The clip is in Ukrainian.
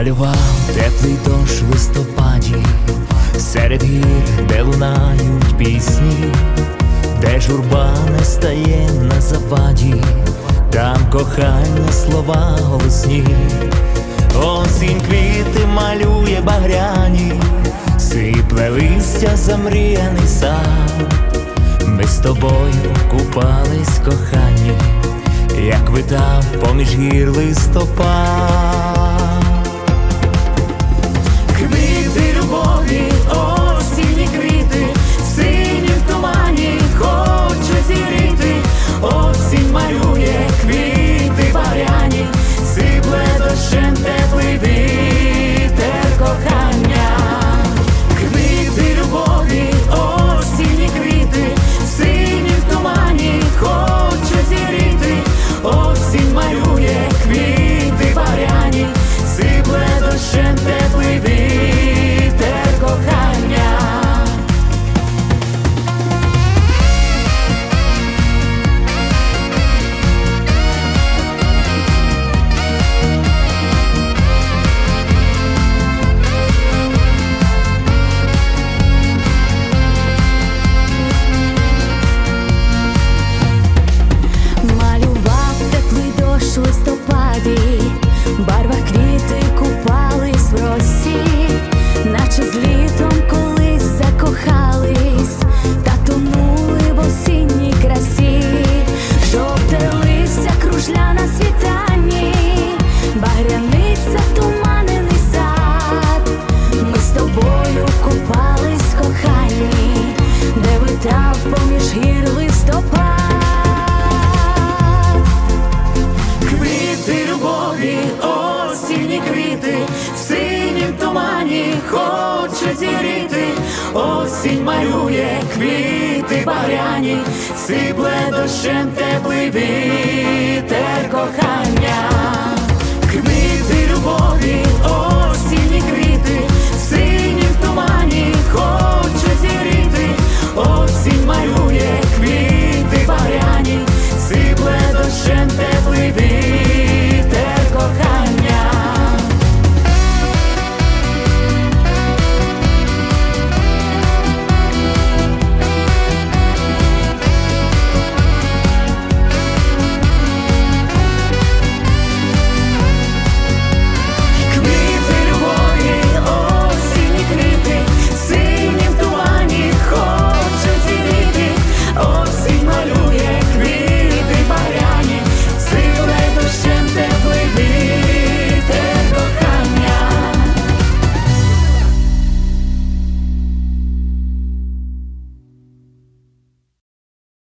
Малював теплий дощ в листопаді, серед гір, де лунають пісні, де журба не стає на заваді, там кохання слова голосні, осінь квіти малює багряні, сипле листя замріяний сад. Ми з тобою купались в коханні, як витав поміж гір листопад. любові, Осінь малює квіти баряні, сипле дощем теплий вітер кохання.